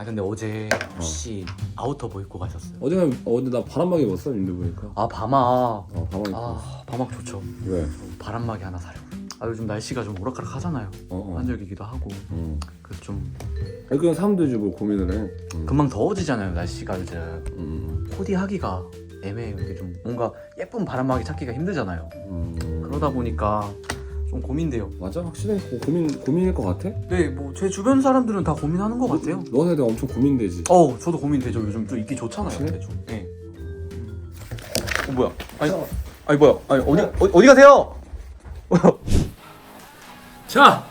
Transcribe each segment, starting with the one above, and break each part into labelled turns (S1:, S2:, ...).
S1: 아 근데 어제 혹시 아우터 뭐 입고 가셨어요?
S2: 어제가 어제 나 바람막이 입었어 윈드브레이커.
S1: 아 바막
S2: 어 바람막 입고.
S1: 아 바막 좋죠
S2: 왜?
S1: 저 바람막이 하나 사려고 아 요즘 날씨가 좀 오락가락 하잖아요
S2: 어 어.
S1: 한절기기도 하고
S2: 어.
S1: 그래서 좀
S2: 아니 그냥 사람들이 뭐 고민을 해. 음.
S1: 금방 더워지잖아요 날씨가 요즘
S2: 음.
S1: 코디 하기가 애매해요 이게 좀 뭔가 예쁜 바람막이 찾기가 힘들잖아요
S2: 음.
S1: 그러다 보니까 좀 고민돼요.
S2: 맞아? 확실히 고, 고민 고민일 것 같아?
S1: 네 뭐 제 주변 사람들은 다 고민하는 것 같아요.
S2: 너네 도 엄청 고민되지.
S1: 어 저도 고민되죠. 요즘 좀 입기 좋잖아요? 근데 좀. 네. 어 뭐야? 아니 아니 뭐야? 아니 어디 어디, 어디 가세요?
S3: 자,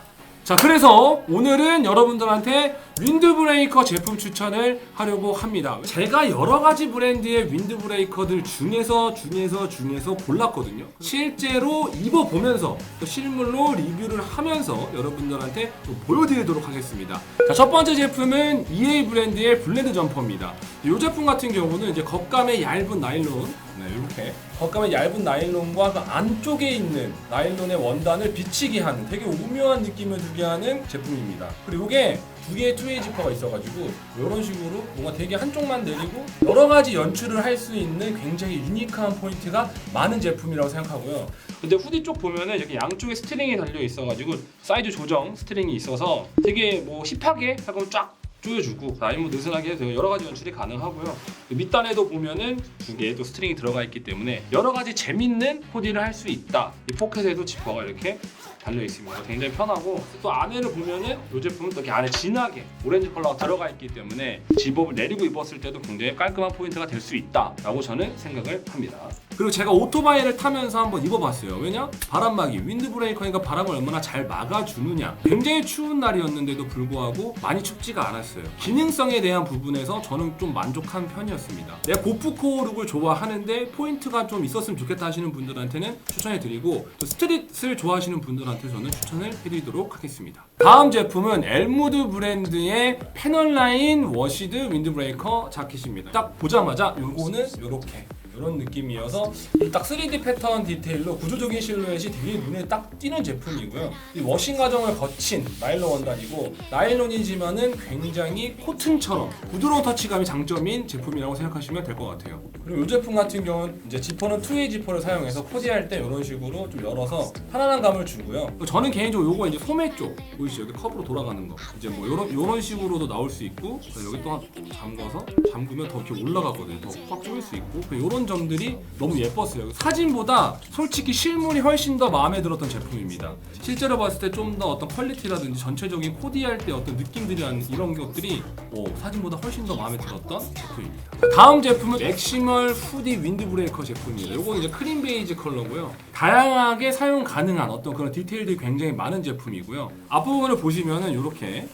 S3: 자 그래서 오늘은 여러분들한테 윈드브레이커 제품 추천을 하려고 합니다. 제가 여러 가지 브랜드의 윈드브레이커들 중에서 중에서 중에서 골랐거든요. 실제로 입어보면서 또 실물로 리뷰를 하면서 여러분들한테 좀 보여드리도록 하겠습니다. 자, 첫 번째 제품은 EA 브랜드의 블렌드 점퍼입니다. 이 제품 같은 경우는 이제 겉감의 얇은 나일론 네, 이렇게 겉감의 얇은 나일론과 그 안쪽에 있는 나일론의 원단을 비치게 하는 되게 오묘한 느낌을 주게 하는 제품입니다. 그리고 이게 두 개의 투웨이 지퍼가 있어가지고 이런 식으로 뭔가 되게 한쪽만 내리고 여러 가지 연출을 할 수 있는 굉장히 유니크한 포인트가 많은 제품이라고 생각하고요. 근데 후디 쪽 보면은 이렇게 양쪽에 스트링이 달려 있어가지고 사이즈 조정 스트링이 있어서 되게 뭐 힙하게 하고 쫙 조여주고 아니면 느슨하게 해도 여러 가지 연출이 가능하고요. 그 밑단에도 보면은 두 개의 또 스트링이 들어가 있기 때문에 여러 가지 재밌는 코디를 할 수 있다. 이 포켓에도 지퍼가 이렇게 달려 있습니다. 굉장히 편하고 또 안에를 보면은 이 제품은 또 이렇게 안에 진하게 오렌지 컬러가 들어가 있기 때문에 집업을 내리고 입었을 때도 굉장히 깔끔한 포인트가 될 수 있다라고 저는 생각을 합니다. 그리고 제가 오토바이를 타면서 한번 입어봤어요. 왜냐? 바람막이 윈드브레이커니까 바람을 얼마나 잘 막아주느냐. 굉장히 추운 날이었는데도 불구하고 많이 춥지가 않았어요. 기능성에 대한 부분에서 저는 좀 만족한 편이었습니다. 내가 고프코 룩을 좋아하는데 포인트가 좀 있었으면 좋겠다 하시는 분들한테는 추천해드리고 또 스트릿을 좋아하시는 분들한테서는 추천을 해드리도록 하겠습니다. 다음 제품은 엘무드 브랜드의 패널라인 워시드 윈드브레이커 자켓입니다. 딱 보자마자 요거는 요렇게 이런 느낌이어서 이 딱 3D 패턴 디테일로 구조적인 실루엣이 되게 눈에 딱 띄는 제품이고요. 이 워싱 과정을 거친 나일론 원단이고 나일론이지만은 굉장히 코튼처럼 부드러운 터치감이 장점인 제품이라고 생각하시면 될 것 같아요. 그리고 이 제품 같은 경우는 이제 지퍼는 투웨이 지퍼를 사용해서 코디할 때 이런 식으로 좀 열어서 편안한 감을 주고요. 저는 개인적으로 요거 이제 소매 쪽 보이시죠? 여기 컵으로 돌아가는 거 이제 뭐 요런 요런 식으로도 나올 수 있고 여기 또 한- 잠궈서 잠그면 더 이렇게 올라가거든요. 더꽉 조일 수 있고 이런 점들이 너무 예뻤어요. 사진보다 솔직히 실물이 훨씬 더 마음에 들었던 제품입니다. 실제로 봤을 때 좀 더 어떤 퀄리티라든지 전체적인 코디할 때 어떤 느낌들이란 이런 것들이 어, 사진보다 훨씬 더 마음에 들었던 제품입니다. 다음 제품은 맥시멀 후디 윈드브레이커 제품이에요. 이건 이제 크림 베이지 컬러고요. 다양하게 사용 가능한 어떤 그런 디테일들이 굉장히 많은 제품이고요. 앞부분을 보시면은 이렇게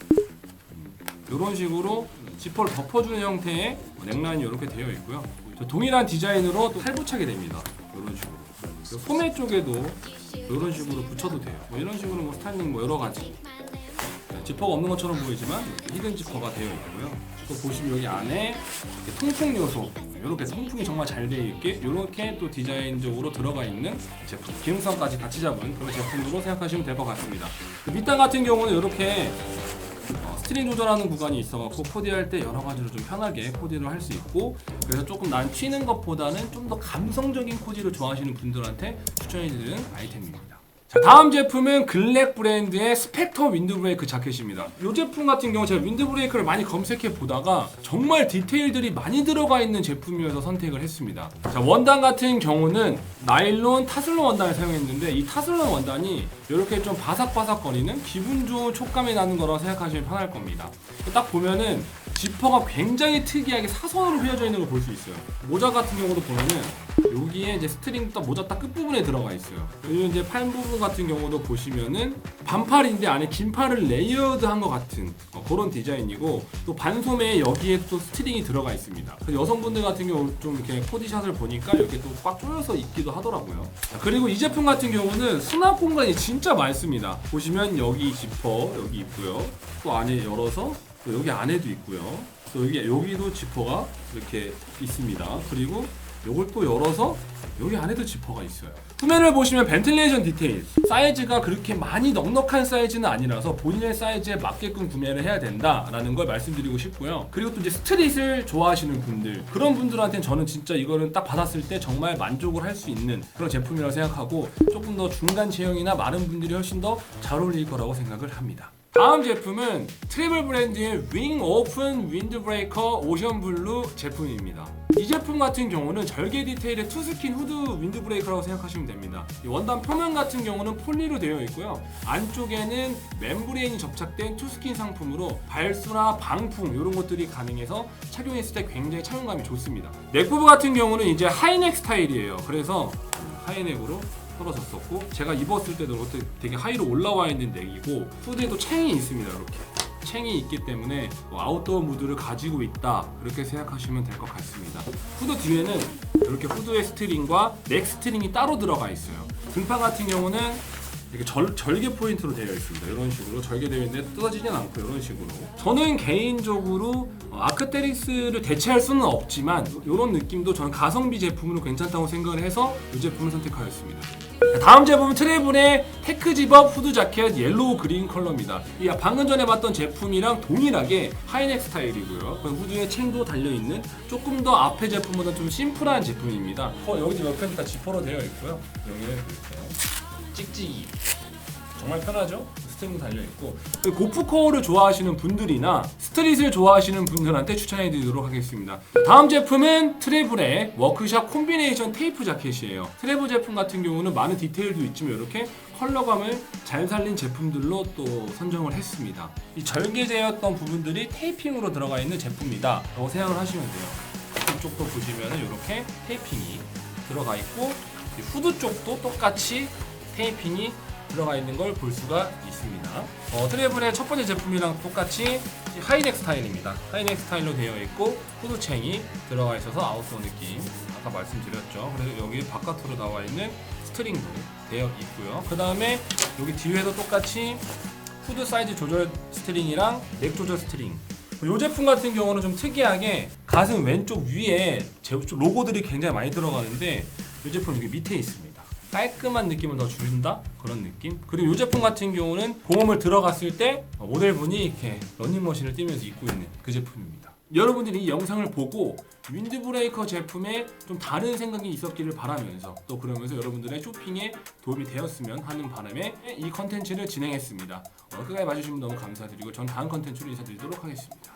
S3: 이런 식으로 지퍼를 덮어주는 형태의 넥라인이 이렇게 되어 있고요. 저 동일한 디자인으로 또 탈부착이 됩니다. 이런 식으로. 소매 쪽에도 이런 식으로 붙여도 돼요. 뭐 이런 식으로 뭐 스타일링 뭐 여러 가지. 네, 지퍼가 없는 것처럼 보이지만 히든 지퍼가 되어 있고요. 또 보시면 여기 안에 통풍 요소 이렇게 통풍이 정말 잘 되어 있게 이렇게 또 디자인적으로 들어가 있는 제품 기능성까지 같이 잡은 그런 제품으로 생각하시면 될 것 같습니다. 그 밑단 같은 경우는 이렇게 어, 스트링 조절하는 구간이 있어갖고 코디할 때 여러 가지로 좀 편하게 코디를 할 수 있고 그래서 조금 난 튀는 것보다는 좀 더 감성적인 코디를 좋아하시는 분들한테 추천해드리는 아이템입니다. 자, 다음 제품은 글랙 브랜드의 스펙터 윈드브레이크 자켓입니다. 이 제품 같은 경우 제가 윈드브레이크를 많이 검색해 보다가 정말 디테일들이 많이 들어가 있는 제품이어서 선택을 했습니다. 자, 원단 같은 경우는 나일론 타슬론 원단을 사용했는데 이 타슬론 원단이 이렇게 좀 바삭바삭거리는 기분 좋은 촉감이 나는 거라고 생각하시면 편할 겁니다. 딱 보면은 지퍼가 굉장히 특이하게 사선으로 휘어져 있는 걸 볼 수 있어요. 모자 같은 경우도 보면은 여기에 이제 스트링 딱 모자 딱 끝부분에 들어가 있어요. 그리고 이제 팔 부분 같은 경우도 보시면은 반팔인데 안에 긴팔을 레이어드한 것 같은 어, 그런 디자인이고 또 반소매에 여기에 또 스트링이 들어가 있습니다. 여성분들 같은 경우 좀 이렇게 코디샷을 보니까 이렇게 또 꽉 조여서 입기도 하더라고요. 자, 그리고 이 제품 같은 경우는 수납 공간이 진짜 많습니다. 보시면 여기 지퍼 여기 있고요. 또 안에 열어서 또 여기 안에도 있고요. 또 여기 여기도 지퍼가 이렇게 있습니다. 그리고 이걸 또 열어서 여기 안에도 지퍼가 있어요. 후면을 보시면 벤틸레이션 디테일 사이즈가 그렇게 많이 넉넉한 사이즈는 아니라서 본인의 사이즈에 맞게끔 구매를 해야 된다라는 걸 말씀드리고 싶고요. 그리고 또 이제 스트릿을 좋아하시는 분들 그런 분들한테는 저는 진짜 이거는 딱 받았을 때 정말 만족을 할 수 있는 그런 제품이라고 생각하고 조금 더 중간 체형이나 마른 분들이 훨씬 더 잘 어울릴 거라고 생각을 합니다. 다음 제품은 트래블 브랜드의 윙 오픈 윈드브레이커 오션 블루 제품입니다. 이 제품 같은 경우는 절개 디테일의 투스킨 후드 윈드브레이커라고 생각하시면 됩니다. 이 원단 표면 같은 경우는 폴리로 되어 있고요. 안쪽에는 멤브레인이 접착된 투스킨 상품으로 발수나 방풍 이런 것들이 가능해서 착용했을 때 굉장히 착용감이 좋습니다. 넥부부 같은 경우는 이제 하이넥 스타일이에요. 그래서 하이넥으로 떨어졌었고 제가 입었을 때도 되게 하이로 올라와 있는 넥이고 후드에도 챙이 있습니다 이렇게 챙이 있기 때문에 뭐 아웃도어 무드를 가지고 있다 그렇게 생각하시면 될 것 같습니다 후드 뒤에는 이렇게 후드의 스트링과 넥 스트링이 따로 들어가 있어요 등판 같은 경우는 이렇게 절, 절개 포인트로 되어 있습니다. 이런 식으로 절개되어 있는데 뜯어지진 않고 이런 식으로. 저는 개인적으로 어, 아크테리스를 대체할 수는 없지만 이런 느낌도 저는 가성비 제품으로 괜찮다고 생각을 해서 이 제품을 선택하였습니다. 다음 제품은 트래블의 테크 집업 후드 자켓 옐로우 그린 컬러입니다. 이 방금 전에 봤던 제품이랑 동일하게 하이넥 스타일이고요. 그 후드에 챙도 달려 있는 조금 더 앞에 제품보다 좀 심플한 제품입니다. 어, 여기 옆에는 다 지퍼로 되어 있고요. 여기는 이렇게 찍찍이 정말 편하죠? 스트링도 달려 있고 고프코어를 좋아하시는 분들이나 스트릿을 좋아하시는 분들한테 추천해 드리도록 하겠습니다. 다음 제품은 트래블의 워크샵 콤비네이션 테이프 자켓이에요. 트래블 제품 같은 경우는 많은 디테일도 있지만 이렇게 컬러감을 잘 살린 제품들로 또 선정을 했습니다. 이 절개제였던 부분들이 테이핑으로 들어가 있는 제품이다. 라고 생각을 하시면 돼요. 이쪽도 보시면은 이렇게 테이핑이 들어가 있고 이 후드 쪽도 똑같이 테이핑이 들어가 있는 걸 볼 수가 있습니다. 어, 트래블의 첫 번째 제품이랑 똑같이 이 하이넥 스타일입니다. 하이넥 스타일로 되어 있고 후드챙이 들어가 있어서 아웃도어 느낌 아까 말씀드렸죠. 그래서 여기 바깥으로 나와 있는 스트링도 되어 있고요. 그 다음에 여기 뒤에도 똑같이 후드 사이즈 조절 스트링이랑 넥 조절 스트링 이 제품 같은 경우는 좀 특이하게 가슴 왼쪽 위에 제 로고들이 굉장히 많이 들어가는데 이 제품 여기 밑에 있습니다. 깔끔한 느낌을 더 준다 그런 느낌. 그리고 이 제품 같은 경우는 보험을 들어갔을 때 모델분이 이렇게 러닝머신을 뛰면서 입고 있는 그 제품입니다. 여러분들이 이 영상을 보고 윈드브레이커 제품에 좀 다른 생각이 있었기를 바라면서 또 그러면서 여러분들의 쇼핑에 도움이 되었으면 하는 바람에 이 컨텐츠를 진행했습니다. 어, 끝까지 봐주시면 너무 감사드리고 전 다음 컨텐츠로 인사드리도록 하겠습니다.